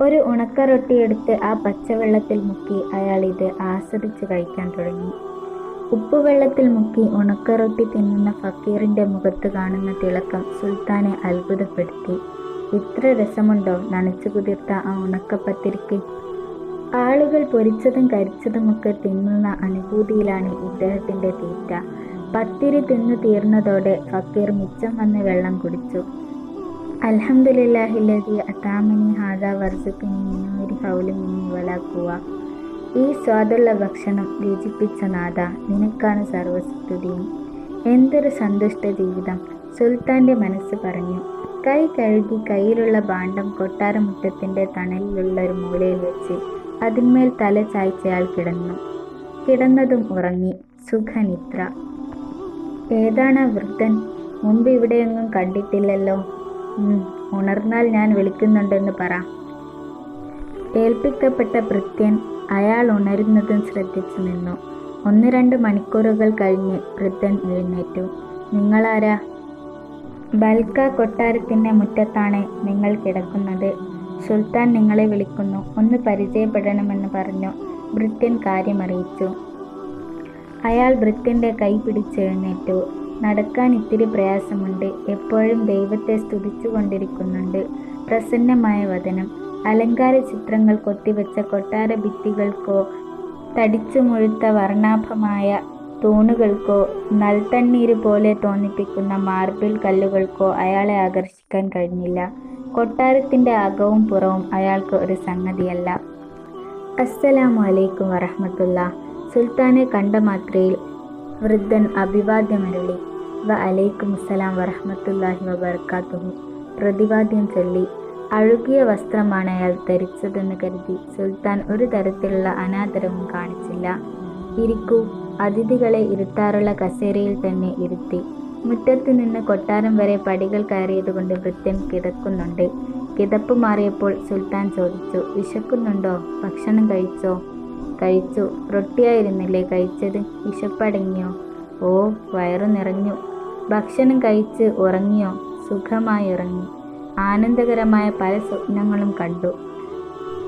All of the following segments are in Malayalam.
ഒരു ഉണക്കറൊട്ടിയെടുത്ത് ആ പച്ചവെള്ളത്തിൽ മുക്കി അയാൾ ഇത് ആസ്വദിച്ച് കഴിക്കാൻ തുടങ്ങി. ഉപ്പുവെള്ളത്തിൽ മുക്കി ഉണക്കറൊട്ടി തിന്നുന്ന ഫക്കീറിന്റെ മുഖത്ത് കാണുന്ന തിളക്കം സുൽത്താനെ അത്ഭുതപ്പെടുത്തി. ഇത്ര രസമുണ്ടോ നനച്ചു കുതിർത്ത ആ ഉണക്കപ്പത്തിരിക്ക്? ആളുകൾ പൊരിച്ചതും കരിച്ചതുമൊക്കെ തിന്നുന്ന അനുഭൂതിയിലാണ് ഇദ്ദേഹത്തിന്റെ തീറ്റ. പത്തിരി തിന്നു തീർന്നതോടെ ഫക്കീർ മിച്ചം വന്ന് വെള്ളം കുടിച്ചു. അൽഹംദുലില്ലാഹില്ലതി അത്താമിനി ഹാദ വർസുക്കിനി മിന്നൂരി ഹൗലി മിന്നി വലാക്കുക ഈ സ്വാദുള്ള ഭക്ഷണം രുചിപ്പിച്ച നാഥ നിനക്കാണ് സർവസ്തുതിയും എന്തൊരു സന്തുഷ്ട ജീവിതം. സുൽത്താന്റെ മനസ്സ് പറഞ്ഞു. കൈ കഴുകി കയ്യിലുള്ള ഭാണ്ഡം കൊട്ടാരമുറ്റത്തിന്റെ തണലിലുള്ള ഒരു മൂലയിൽ വെച്ച് അതിന്മേൽ തല ചായ്ച്ചയാൾ കിടന്നു. കിടന്നതും ഉറങ്ങി. സുഖനിദ്ര. ഏതാണ് വൃദ്ധൻ? മുമ്പ് ഇവിടെയൊന്നും കണ്ടിട്ടില്ലല്ലോ. ഉണർന്നാൽ ഞാൻ വിളിക്കുന്നുണ്ടെന്ന് പറ. ഏൽപ്പിക്കപ്പെട്ട ഭൃത്യൻ അയാൾ ഉണരുന്നതും ശ്രദ്ധിച്ചു നിന്നു. ഒന്ന് രണ്ട് മണിക്കൂറുകൾ കഴിഞ്ഞ് വൃദ്ധൻ എഴുന്നേറ്റു. നിങ്ങളാരാ? ബൽക്ക കൊട്ടാരത്തിന്റെ മുറ്റത്താണ് നിങ്ങൾ കിടക്കുന്നത്. സുൽത്താൻ നിങ്ങളെ വിളിക്കുന്നു. ഒന്ന് പരിചയപ്പെടണമെന്ന് പറഞ്ഞു. ഭൃത്യൻ കാര്യമറിയിച്ചു. അയാൾ ഭൃത്യന്റെ കൈ പിടിച്ചെഴുന്നേറ്റു നടക്കാൻ ഇത്തിരി പ്രയാസമുണ്ട്. എപ്പോഴും ദൈവത്തെ സ്തുതിച്ചു കൊണ്ടിരിക്കുന്നുണ്ട് പ്രസന്നമായ വചനം. അലങ്കാര ചിത്രങ്ങൾ കൊത്തിവെച്ച കൊട്ടാര ഭിത്തികൾക്കോ തടിച്ചു മുഴുത്ത വർണാഭമായ തൂണുകൾക്കോ നൽതണ്ണീര് പോലെ തോന്നിപ്പിക്കുന്ന മാർബിൾ കല്ലുകൾക്കോ അയാളെ ആകർഷിക്കാൻ കഴിഞ്ഞില്ല. കൊട്ടാരത്തിന്റെ അകവും പുറവും അയാൾക്ക് ഒരു സംഗതിയല്ല. അസ്സലാമു അലൈക്കും വറഹമത്തുള്ള സുൽത്താനെ കണ്ട മാത്രയിൽ വൃദ്ധൻ അഭിവാദ്യമരളി. വ അലൈക്കും അസ്സലാം വറഹമത്തല്ലാഹി വബർക്കാത്തുഹു. പ്രതിവാദ്യം ചൊല്ലി അഴുകിയ വസ്ത്രമാണ് അയാൾ ധരിച്ചതെന്ന് കരുതി സുൽത്താൻ ഒരു തരത്തിലുള്ള അനാദരവും കാണിച്ചില്ല. ഇരിക്കൂ അതിഥികളെ ഇരുത്താറുള്ള കസേരയിൽ തന്നെ ഇരുത്തി. മുറ്റത്തു നിന്ന് കൊട്ടാരം വരെ പടികൾ കയറിയതുകൊണ്ട് വൃദ്ധൻ കിടക്കുന്നുണ്ട് കിതപ്പ് മാറിയപ്പോൾ സുൽത്താൻ ചോദിച്ചു വിശക്കുന്നുണ്ടോ? ഭക്ഷണം കഴിച്ചോ? കഴിച്ചു. റൊട്ടിയായിരുന്നില്ലേ കഴിച്ചത്? വിശപ്പടങ്ങിയോ? ഓ വയറു നിറഞ്ഞു. ഭക്ഷണം കഴിച്ച് ഉറങ്ങിയോ? സുഖമായി ഉറങ്ങി ആനന്ദകരമായ പല സ്വപ്നങ്ങളും കണ്ടു.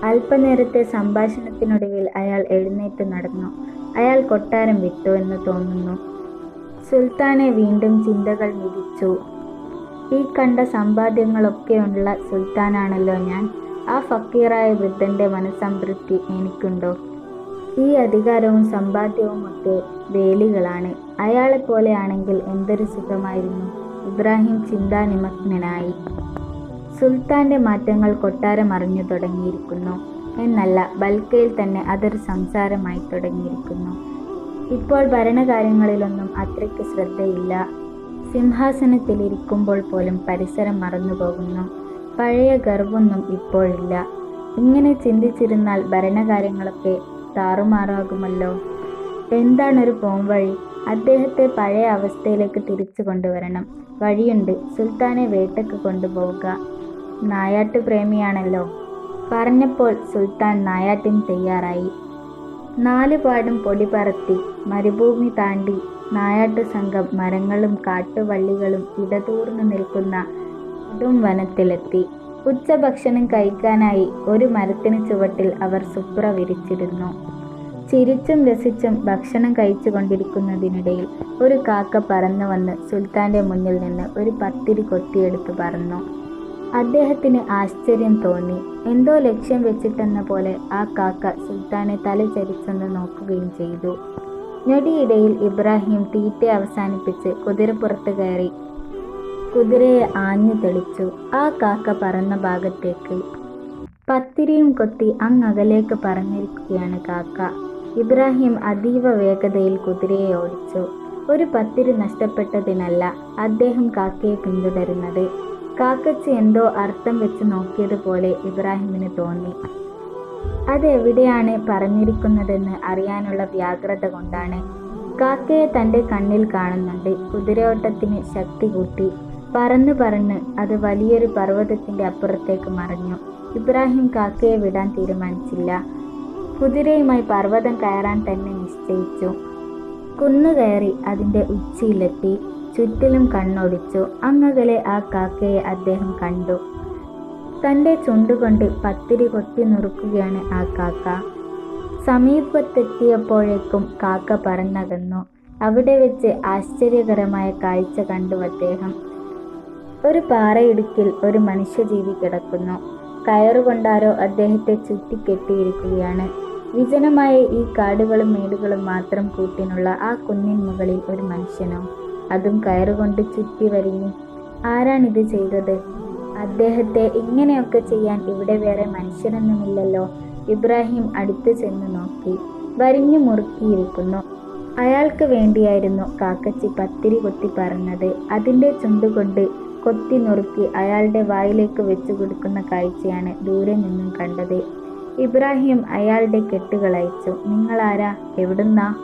അല്പനേരത്തെ സംഭാഷണത്തിനൊടുവിൽ അയാൾ എഴുന്നേറ്റ് നടന്നു. അയാൾ കൊട്ടാരം വിട്ടു എന്ന് തോന്നുന്നു. സുൽത്താനെ വീണ്ടും ചിന്തകൾ വിധിച്ചു. ഈ കണ്ട സമ്പാദ്യങ്ങളൊക്കെയുള്ള സുൽത്താനാണല്ലോ ഞാൻ. ആ ഫക്കീറായ വൃദ്ധന്റെ മനസ്സംതൃപ്തി എനിക്കുണ്ടോ? ഈ അധികാരവും സമ്പാദ്യവും ഒക്കെ വേലികളാണ്. അയാളെപ്പോലെയാണെങ്കിൽ എന്തൊരു സുഖമായിരുന്നു. ഇബ്രാഹിം ചിന്താനിമഗ്നനായി. സുൽത്താന്റെ മാറ്റങ്ങൾ കൊട്ടാരം അറിഞ്ഞു തുടങ്ങിയിരിക്കുന്നു. എന്നല്ല ബൽക്കയിൽ തന്നെ അതൊരു സംസാരമായി തുടങ്ങിയിരിക്കുന്നു. ഇപ്പോൾ ഭരണകാര്യങ്ങളിലൊന്നും അത്രയ്ക്ക് ശ്രദ്ധയില്ല. സിംഹാസനത്തിലിരിക്കുമ്പോൾ പോലും പരിസരം മറന്നുപോകുന്നു പഴയ ഗർവൊന്നും ഇപ്പോഴില്ല ഇങ്ങനെ ചിന്തിച്ചിരുന്നാൽ ഭരണകാര്യങ്ങളൊക്കെ താറുമാറാകുമല്ലോ. എന്താണൊരു പോംവഴി? അദ്ദേഹത്തെ പഴയ അവസ്ഥയിലേക്ക് തിരിച്ചു കൊണ്ടുവരണം. വഴിയുണ്ട്. സുൽത്താനെ വേട്ടയ്ക്ക് കൊണ്ടുപോവുക. നായാട്ട് പ്രേമിയാണല്ലോ പറഞ്ഞപ്പോൾ സുൽത്താൻ നായാട്ടിന് തയ്യാറായി. നാലുപാടും പൊടി പറത്തി മരുഭൂമി താണ്ടി നായാട്ട് സംഘം മരങ്ങളും കാട്ടുവള്ളികളും ഇടതൂർന്നു നിൽക്കുന്ന കൊടും വനത്തിലെത്തി. ഉച്ചഭക്ഷണം കഴിക്കാനായി ഒരു മരത്തിന് ചുവട്ടിൽ അവർ സുപ്ര വിരിച്ചിരുന്നു. ചിരിച്ചും രസിച്ചും ഭക്ഷണം കഴിച്ചു കൊണ്ടിരിക്കുന്നതിനിടയിൽ ഒരു കാക്ക പറന്നു വന്ന് സുൽത്താന്റെ മുന്നിൽ നിന്ന് ഒരു പത്തിരി കൊത്തിയെടുത്ത് പറന്നു. അദ്ദേഹത്തിന് ആശ്ചര്യം തോന്നി. എന്തോ ലക്ഷ്യം വെച്ചിട്ടെന്ന പോലെ ആ കാക്ക സുൽത്താനെ തല ചരിച്ചൊന്ന് നോക്കുകയും ചെയ്തു. ഞൊടിയിടയിൽ ഇബ്രാഹിം തീറ്റ അവസാനിപ്പിച്ച് കുതിരപ്പുറത്ത് കയറി കുതിരയെ ആഞ്ഞു തെളിച്ചു. ആ കാക്ക പറന്ന ഭാഗത്തേക്ക് പത്തിരിയും കൊത്തി അങ്ങകലേക്ക് പറഞ്ഞിരിക്കുകയാണ് കാക്ക. ഇബ്രാഹിം അതീവ വേഗതയിൽ കുതിരയെ ഓടിച്ചു. ഒരു പത്തിരി നഷ്ടപ്പെട്ടതിനല്ല അദ്ദേഹം കാക്കയെ പിന്തുടരുന്നത്. കാക്കച്ച് എന്തോ അർത്ഥം വെച്ച് നോക്കിയതുപോലെ ഇബ്രാഹിമിന് തോന്നി. അതെവിടെയാണ് പറഞ്ഞിരിക്കുന്നതെന്ന് അറിയാനുള്ള വ്യാഗ്രത കൊണ്ടാണ്. കാക്കയെ തന്റെ കണ്ണിൽ കാണുന്നുണ്ട്. കുതിരയോട്ടത്തിന് ശക്തി കൂട്ടി. പറന്ന് പറന്ന് അത് വലിയൊരു പർവതത്തിന്റെ അപ്പുറത്തേക്ക് മറിഞ്ഞു. ഇബ്രാഹിം കാക്കയെ വിടാൻ തീരുമാനിച്ചില്ല. കുതിരയുമായി പർവതം കയറാൻ തന്നെ നിശ്ചയിച്ചു. കുന്നു കയറി അതിന്റെ ഉച്ചിയിലെത്തി ചുറ്റിലും കണ്ണോടിച്ചു. അങ്ങകലെ ആ കാക്കയെ അദ്ദേഹം കണ്ടു. തന്റെ ചുണ്ടുകൊണ്ട് പത്തിരി കൊത്തി നുറുക്കുകയാണ് ആ കാക്ക. സമീപത്തെത്തിയപ്പോഴേക്കും കാക്ക പറന്നകന്നു. അവിടെ വെച്ച് ആശ്ചര്യകരമായ കാഴ്ച കണ്ടു അദ്ദേഹം. ഒരു പാറയിടുക്കിൽ ഒരു മനുഷ്യജീവി കിടക്കുന്നു. കയറുകൊണ്ടാരോ അദ്ദേഹത്തെ ചുറ്റിക്കെട്ടിയിരിക്കുകയാണ്. വിജനമായ ഈ കാടുകളും മേടുകളും മാത്രം കൂട്ടിനുള്ള ആ കുന്നിൻ മുകളിൽ ഒരു മനുഷ്യനോ. അതും കയറുകൊണ്ട് ചുറ്റി വരിഞ്ഞു ആരാണിത് ചെയ്തത്? അദ്ദേഹത്തെ ഇങ്ങനെയൊക്കെ ചെയ്യാൻ ഇവിടെ വേറെ മനുഷ്യനൊന്നുമില്ലല്ലോ. ഇബ്രാഹിം അടുത്ത് ചെന്ന് നോക്കി വരിഞ്ഞു മുറുക്കിയിരിക്കുന്നു. അയാൾക്ക് വേണ്ടിയായിരുന്നു കാക്കച്ചി പത്തിരി കൊത്തി പറഞ്ഞത്. അതിന്റെ ചുണ്ടുകൊണ്ട് കൊത്തി നുറുക്കി അയാളുടെ വായിലേക്ക് വെച്ചു കൊടുക്കുന്ന കാഴ്ചയാണ് ദൂരെ നിന്നും കണ്ടത്. ഇബ്രാഹിം അയാളുടെ കെട്ടുകളയച്ചു നിങ്ങൾ ആരാ എവിടുന്നാ?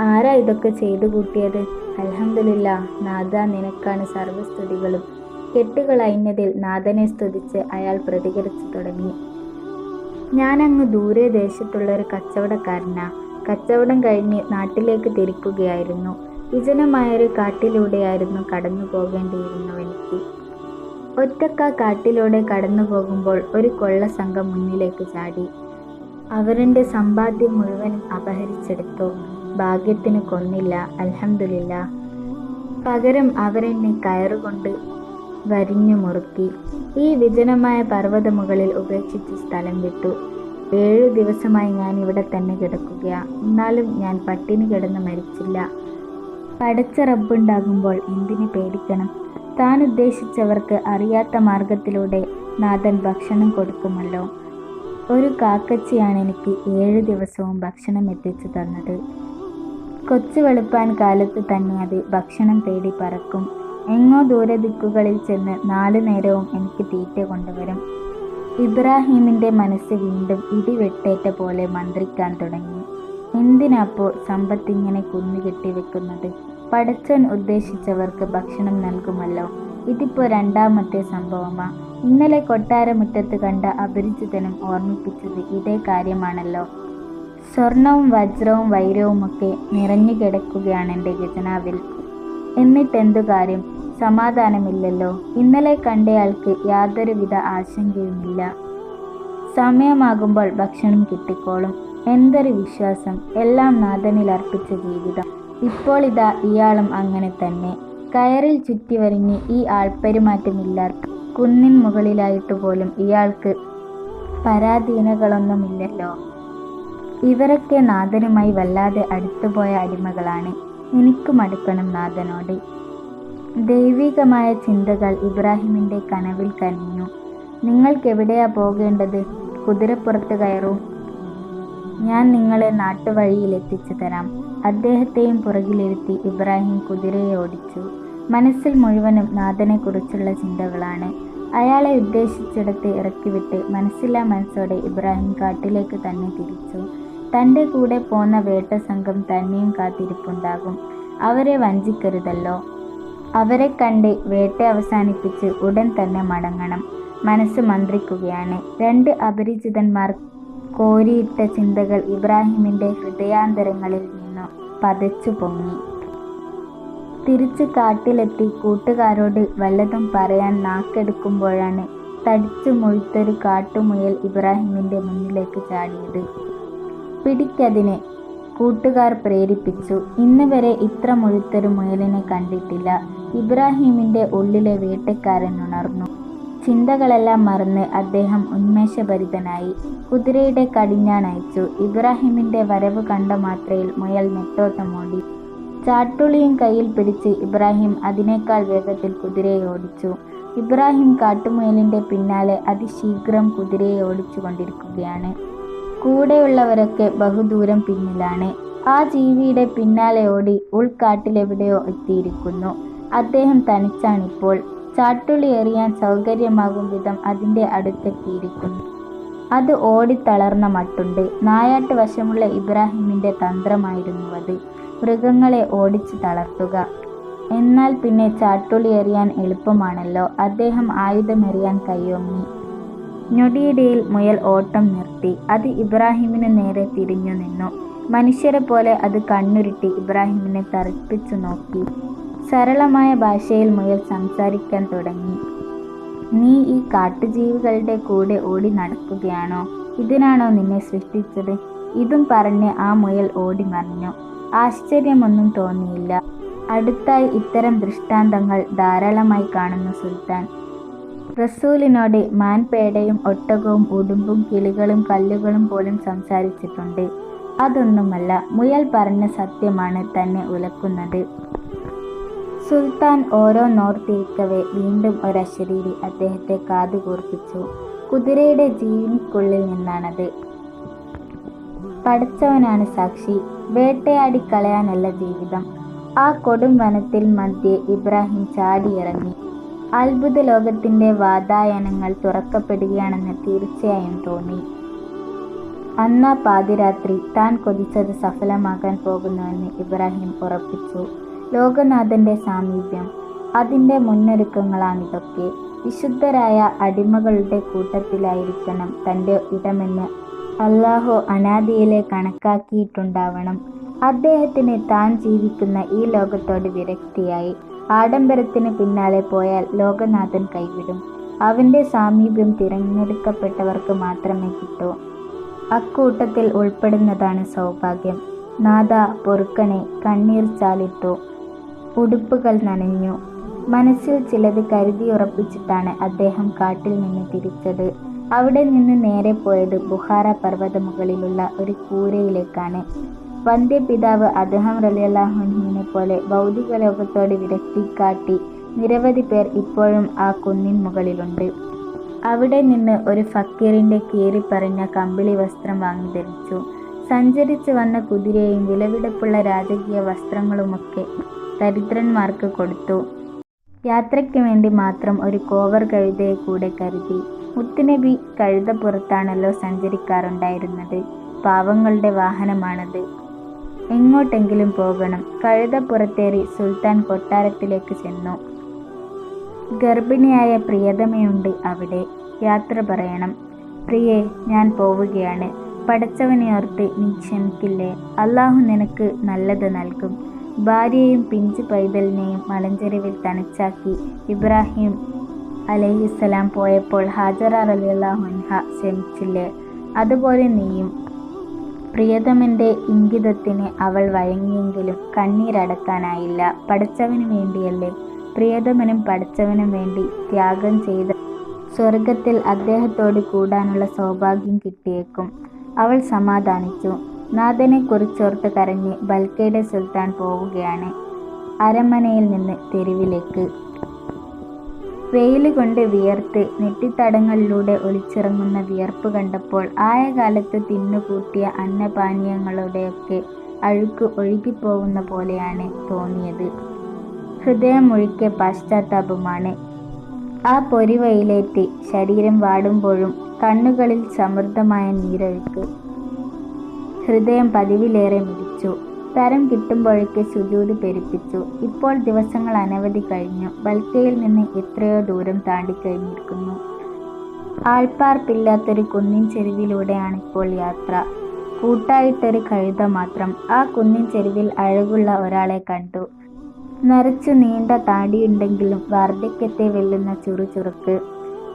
ആരാ ഇതൊക്കെ ചെയ്തു കൂട്ടിയത്? അലഹമില്ല നാഥ നിനക്കാണ് സർവസ്തുതികളും. കെട്ടുകളയഞ്ഞതിൽ നാഥനെ സ്തുതിച്ച് അയാൾ പ്രതികരിച്ചു തുടങ്ങി. ഞാനങ്ങ് ദൂരെ ദേശത്തുള്ള ഒരു കച്ചവടക്കാരനാ. കച്ചവടം കഴിഞ്ഞ് നാട്ടിലേക്ക് തിരിക്കുകയായിരുന്നു. വിജനമായൊരു കാട്ടിലൂടെയായിരുന്നു കടന്നു പോകേണ്ടിയിരുന്നു എനിക്ക്. ഒറ്റക്ക കാട്ടിലൂടെ കടന്നു പോകുമ്പോൾ ഒരു കൊള്ള സംഘം മുന്നിലേക്ക് ചാടി. അവരുടെ സമ്പാദ്യം മുഴുവൻ അപഹരിച്ചെടുത്തു. ഭാഗ്യത്തിന് കൊന്നില്ല അലഹമില്ല പകരം അവരെന്നെ കയറുകൊണ്ട് വരിഞ്ഞു മുറുക്കി. ഈ വിജനമായ പർവതമുകളിൽ ഉപേക്ഷിച്ച് സ്ഥലം വിട്ടു. ഏഴു ദിവസമായി ഞാൻ ഇവിടെ തന്നെ കിടക്കുകയാണ് എന്നാലും ഞാൻ പട്ടിണി കിടന്ന് മരിച്ചില്ല. പടച്ച റബ്ബുണ്ടാകുമ്പോൾ എന്തിനു പേടിക്കണം? താൻ ഉദ്ദേശിച്ചവർക്ക് അറിയാത്ത മാർഗത്തിലൂടെ നാഥൻ ഭക്ഷണം കൊടുക്കുമല്ലോ. ഒരു കാക്കച്ചിയാണ് എനിക്ക് ഏഴ് ദിവസവും ഭക്ഷണം എത്തിച്ചു തന്നത്. കൊച്ചു വെളുപ്പാൻ കാലത്ത് തന്നെ അത് ഭക്ഷണം തേടി പറക്കും. എങ്ങോ ദൂരദിക്കുകളിൽ ചെന്ന് നാലു നേരവും എനിക്ക് തീറ്റ കൊണ്ടുവരും. ഇബ്രാഹീമിന്റെ മനസ്സ് വീണ്ടും ഇടിവെട്ടേറ്റ പോലെ മന്ത്രിക്കാൻ തുടങ്ങി. എന്തിനാപ്പോ സമ്പത്തിങ്ങനെ കുന്നുകെട്ടി വെക്കുന്നത്? പടച്ചൻ ഉദ്ദേശിച്ചവർക്ക് ഭക്ഷണം നൽകുമല്ലോ. ഇതിപ്പോ രണ്ടാമത്തെ സംഭവമാ. ഇന്നലെ കൊട്ടാരമുറ്റത്ത് കണ്ട അപരിചിതനും ഓർമ്മിപ്പിച്ചത് ഇതേ കാര്യമാണല്ലോ. സ്വർണവും വജ്രവും വൈരവുമൊക്കെ നിറഞ്ഞു കിടക്കുകയാണ് എന്റെ ഖജനാവിൽ. എന്നിട്ടെന്തു കാര്യം? സമാധാനമില്ലല്ലോ. ഇന്നലെ കണ്ടയാൾക്ക് യാതൊരുവിധ ആശങ്കയുമില്ല. സമയമാകുമ്പോൾ ഭക്ഷണം കിട്ടിക്കോളും. എന്തൊരു വിശ്വാസം. എല്ലാം നാഥനിൽ അർപ്പിച്ച ജീവിതം. ഇപ്പോൾ ഇതാ ഇയാളും അങ്ങനെ തന്നെ. കയറിൽ ചുറ്റി വരിഞ്ഞ് ഈ ആൾ ആൾപ്പെരുമാറ്റമില്ലാത്ത കുന്നിൻ മുകളിലായിട്ട് പോലും ഇയാൾക്ക് പരാധീനകളൊന്നുമില്ലല്ലോ. ഇവരൊക്കെ നാഥനുമായി വല്ലാതെ അടുത്തുപോയ അടിമകളാണ്. എനിക്കും അടുക്കണം നാഥനോട്. ദൈവികമായ ചിന്തകൾ ഇബ്രാഹിമിന്റെ കനവിൽ കനിഞ്ഞു. നിങ്ങൾക്കെവിടെയാ പോകേണ്ടത്? കുതിരപ്പുറത്ത് കയറൂ. ഞാൻ നിങ്ങളെ നാട്ടുവഴിയിൽ എത്തിച്ചു തരാം. അദ്ദേഹത്തെയും പുറകിലിരുത്തി ഇബ്രാഹിം കുതിരയെ ഓടിച്ചു. മനസ്സിൽ മുഴുവനും നാഥനെക്കുറിച്ചുള്ള ചിന്തകളാണ്. അയാളെ ഉദ്ദേശിച്ചിടത്ത് ഇറക്കിവിട്ട് മനസ്സില്ലാ മനസ്സോടെ ഇബ്രാഹിം കാട്ടിലേക്ക് തന്നെ തിരിച്ചു. തന്റെ കൂടെ പോന്ന വേട്ട സംഘം തന്നെയും കാത്തിരിപ്പുണ്ടാകും. അവരെ വഞ്ചിക്കരുതല്ലോ. അവരെ കണ്ട് വേട്ട അവസാനിപ്പിച്ച് ഉടൻ തന്നെ മടങ്ങണം. മനസ്സ് മന്ത്രിക്കുകയാണ്. രണ്ട് അപരിചിതന്മാർ കോരിയിട്ട ചിന്തകൾ ഇബ്രാഹിമിന്റെ ഹൃദയാന്തരങ്ങളിൽ നിന്നു പതച്ചു പൊങ്ങി. തിരിച്ച് കാട്ടിലെത്തി കൂട്ടുകാരോട് വല്ലതും പറയാൻ നാക്കെടുക്കുമ്പോഴാണ് തടിച്ചു മുഴുത്തൊരു കാട്ടുമുയൽ ഇബ്രാഹിമിന്റെ മുന്നിലേക്ക് ചാടിയത്. പിടിക്കതിനെ കൂട്ടുകാർ പ്രേരിപ്പിച്ചു. ഇന്ന് വരെ ഇത്ര മുഴുത്തൊരു മുയലിനെ കണ്ടിട്ടില്ല. ഇബ്രാഹിമിന്റെ ഉള്ളിലെ വേട്ടക്കാരൻ ഉണർന്നു. ചിന്തകളെല്ലാം മറന്ന് അദ്ദേഹം ഉന്മേഷഭരിതനായി. കുതിരയുടെ കടിഞ്ഞാണയച്ചു ഇബ്രാഹിമിന്റെ വരവ് കണ്ട മാത്രയിൽ മുയൽ നെട്ടോട്ടമോടി ചാട്ടുളിയും കയ്യിൽ പിടിച്ച് ഇബ്രാഹിം അതിനേക്കാൾ വേഗത്തിൽ കുതിരയെ ഓടിച്ചു. ഇബ്രാഹിം കാട്ടുമുയലിന്റെ പിന്നാലെ അതിശീഘ്രം കുതിരയെ ഓടിച്ചു കൊണ്ടിരിക്കുകയാണ് കൂടെയുള്ളവരൊക്കെ ബഹുദൂരം പിന്നിലാണ്. ആ ജീവിയുടെ പിന്നാലെ ഓടി ഉൾക്കാട്ടിലെവിടെയോ എത്തിയിരിക്കുന്നു. അദ്ദേഹം തനിച്ചാണിപ്പോൾ ചാട്ടുളി എറിയാൻ സൗകര്യമാകും വിധം അതിന്റെ അടുത്തെത്തിയിരിക്കുന്നു. അത് ഓടിത്തളർന്ന മട്ടുണ്ട്. നായാട്ട് വശമുള്ള ഇബ്രാഹിമിന്റെ തന്ത്രമായിരുന്നു അത്. മൃഗങ്ങളെ ഓടിച്ചു തളർത്തുക. എന്നാൽ പിന്നെ ചാട്ടുളി എറിയാൻ എളുപ്പമാണല്ലോ. അദ്ദേഹം ആയുധമെറിയാൻ കയ്യൊങ്ങി. ഞൊടിയിടയിൽ മുയൽ ഓട്ടം നിർത്തി. അത് ഇബ്രാഹിമിന് നേരെ തിരിഞ്ഞു നിന്നു. മനുഷ്യരെ പോലെ അത് കണ്ണുരുട്ടി ഇബ്രാഹിമിനെ തറപ്പിച്ചു നോക്കി. സരളമായ ഭാഷയിൽ മുയൽ സംസാരിക്കാൻ തുടങ്ങി. നീ ഈ കാട്ടുജീവികളുടെ കൂടെ ഓടി നടക്കുകയാണോ? ഇതിനാണോ നിന്നെ സൃഷ്ടിച്ചത്? ഇതും പറഞ്ഞ് ആ മുയൽ ഓടി മറിഞ്ഞു. ആശ്ചര്യമൊന്നും തോന്നിയില്ല. അടുത്തായി ഇത്തരം ദൃഷ്ടാന്തങ്ങൾ ധാരാളമായി കാണുന്നു സുൽത്താൻ. റസൂലിനോട് മാൻപേടയും ഒട്ടകവും ഉടുമ്പും കിളികളും കല്ലുകളും പോലും സംസാരിച്ചിട്ടുണ്ട്. അതൊന്നുമല്ല മുയൽ പറഞ്ഞ സത്യമാണ് തന്നെ ഉലക്കുന്നത്. സുൽത്താൻ ഓരോന്നോർത്തിരിക്കവേ വീണ്ടും ഒരശരീരി അദ്ദേഹത്തെ കാതുകൂർപ്പിച്ചു കുതിരയുടെ ജീവനിക്കുള്ളിൽ നിന്നാണത്. പഠിച്ചവനാണ് സാക്ഷി. വേട്ടയാടി കളയാനല്ല ജീവിതം. ആ കൊടും വനത്തിൽ മധ്യേ ഇബ്രാഹിം ചാടിയിറങ്ങി. അത്ഭുത ലോകത്തിന്റെ വാതായനങ്ങൾ തുറക്കപ്പെടുകയാണെന്ന് തീർച്ചയായും തോന്നി. അന്നാ പാതിരാത്രി താൻ കൊതിച്ചത് സഫലമാക്കാൻ പോകുന്നുവെന്ന് ഇബ്രാഹിം ഉറപ്പിച്ചു. ലോകനാഥന്റെ സാമീപ്യം. അതിന്റെ മുന്നൊരുക്കങ്ങളാണിതൊക്കെ. വിശുദ്ധരായ അടിമകളുടെ കൂട്ടത്തിലായിരിക്കണം തന്റെ ഇടമെന്ന് അള്ളാഹു അനാദിയിലെ കണക്കാക്കിയിട്ടുണ്ടാവണം. അദ്ദേഹത്തിന് താൻ ജീവിക്കുന്ന ഈ ലോകത്തോട് വിരക്തിയായി. ആഡംബരത്തിന് പിന്നാലെ പോയാൽ ലോകനാഥൻ കൈവിടും. അവന്റെ സാമീപ്യം തിരഞ്ഞെടുക്കപ്പെട്ടവർക്ക് മാത്രമേ കിട്ടൂ. അക്കൂട്ടത്തിൽ ഉൾപ്പെടുന്നതാണ് സൗഭാഗ്യം. നാഥ പൊറുക്കണെ കണ്ണീർ ചാലിട്ടു. ഉടുപ്പുകൾ നനഞ്ഞു. മനസ്സിൽ ചിലത് കരുതിയുറപ്പിച്ചിട്ടാണ് അദ്ദേഹം കാട്ടിൽ നിന്ന് തിരിച്ചത്. അവിടെ നിന്ന് നേരെ പോയത് ബുഹാര പർവതമുകളിലുള്ള ഒരു കൂരയിലേക്കാണ്. വന്ധ്യപിതാവ് അദ്ദേഹം റലിയല്ലാഹുനെ പോലെ ഭൗതിക ലോകത്തോട് വിരക്തി കാട്ടി നിരവധി പേർ ഇപ്പോഴും ആ കുന്നിൻ മുകളിലുണ്ട്. അവിടെ നിന്ന് ഒരു ഫക്കീറിന്റെ കീറിപ്പറഞ്ഞ കമ്പിളി വസ്ത്രം വാങ്ങി ധരിച്ചു. സഞ്ചരിച്ചു വന്ന കുതിരയും വിലപിടിപ്പുള്ള രാജകീയ വസ്ത്രങ്ങളുമൊക്കെ ദരിദ്രന്മാർക്ക് കൊടുത്തു. യാത്രയ്ക്ക് വേണ്ടി മാത്രം ഒരു കോവർ കഴുതയെ കൂടെ കരുതി. മുത്തുനബി കഴുതപ്പുറത്താണല്ലോ സഞ്ചരിക്കാറുണ്ടായിരുന്നത്. പാവങ്ങളുടെ വാഹനമാണത്. എങ്ങോട്ടെങ്കിലും പോകണം. കഴുതപ്പുറത്തേറി സുൽത്താൻ കൊട്ടാരത്തിലേക്ക് ചെന്നു. ഗർഭിണിയായ പ്രിയതമയുണ്ട് അവിടെ. യാത്ര പറയണം. പ്രിയേ ഞാൻ പോവുകയാണ്. പടച്ചവനെ ഓർത്ത് നീ ക്ഷമിക്കില്ലേ? അള്ളാഹു നിനക്ക് നല്ലത് നൽകും. ഭാര്യയെയും പിഞ്ച് പൈതലിനെയും മലഞ്ചെരുവിൽ തനിച്ചാക്കി. ഇബ്രാഹിം അലഹിസ്സലാം പോയപ്പോൾ ഹാജറ റലിയല്ലാഹുൻഹ ക്ഷമിച്ചില്ലേ? അതുപോലെ നീയും. പ്രിയതമന്റെ ഇംഗിതത്തിന് അവൾ വഴങ്ങിയെങ്കിലും കണ്ണീരടക്കാനായില്ല. പഠിച്ചവന് വേണ്ടിയല്ലേ? പ്രിയതമനും പഠിച്ചവനും വേണ്ടി ത്യാഗം ചെയ്ത സ്വർഗത്തിൽ അദ്ദേഹത്തോട് കൂടാനുള്ള സൗഭാഗ്യം കിട്ടിയേക്കും. അവൾ സമാധാനിച്ചു. നാഥനെ കുറിച്ചോർത്ത് കരഞ്ഞ് ബൽക്കയുടെ സുൽത്താൻ പോവുകയാണ് അരമനയിൽ നിന്ന് തെരുവിലേക്ക്. വെയിലുകൊണ്ട് വിയർത്ത് നെറ്റിത്തടങ്ങളിലൂടെ ഒലിച്ചിറങ്ങുന്ന വിയർപ്പ് കണ്ടപ്പോൾ ആയ കാലത്ത് തിന്നുകൂട്ടിയ അന്നപാനീയങ്ങളുടെയൊക്കെ അഴുക്ക് ഒഴുകിപ്പോകുന്ന പോലെയാണ് തോന്നിയത്. ഹൃദയം മുഴുക്കിയ പാശ്ചാത്താപമാണ്. ആ പൊരിവയിലേറ്റ് ശരീരം വാടുമ്പോഴും കണ്ണുകളിൽ സമൃദ്ധമായ നീരൊഴുക്ക്. ഹൃദയം പതിവിലേറെ മിടിച്ചു. തരം കിട്ടുമ്പോഴേക്ക് സുജൂതി പെരുപ്പിച്ചു. ഇപ്പോൾ ദിവസങ്ങൾ അനവധി കഴിഞ്ഞു. ബൽക്കയിൽ നിന്ന് എത്രയോ ദൂരം താണ്ടിക്കഴിഞ്ഞിരിക്കുന്നു ആൾപ്പാർപ്പില്ലാത്തൊരു കുന്നിൻ ചെരുവിലൂടെയാണ് ഇപ്പോൾ യാത്ര. കൂട്ടായിട്ടൊരു കഴുത മാത്രം. ആ കുന്നിൻ ചെരുവിൽ അഴകുള്ള ഒരാളെ കണ്ടു. നരച്ചു നീണ്ട താടിയുണ്ടെങ്കിലും വാർദ്ധക്യത്തെ വെല്ലുന്ന ചുറുചുറുക്ക്.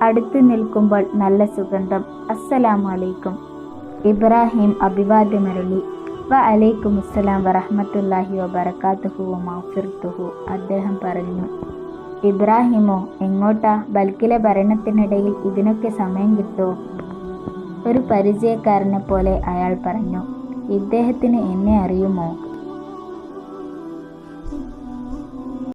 അടുത്തു നിൽക്കുമ്പോൾ നല്ല സുഗന്ധം. അസ്സലാമു അലൈക്കും. ഇബ്രാഹിം അഭിവാദ്യമരളി. വ അലൈക്കും അസ്സലാം വറഹമത്തല്ലാഹി വബർക്കാത്തുഹുവോ മാഫിർത്തുഹു അദ്ദേഹം പറഞ്ഞു ഇബ്രാഹിമോ എങ്ങോട്ടാ? ബൽക്കിലെ ഭരണത്തിനിടയിൽ ഇതിനൊക്കെ സമയം കിട്ടുമോ ഒരു പരിചയക്കാരനെ പോലെ അയാൾ പറഞ്ഞു ഇദ്ദേഹത്തിന് എന്നെ അറിയുമോ?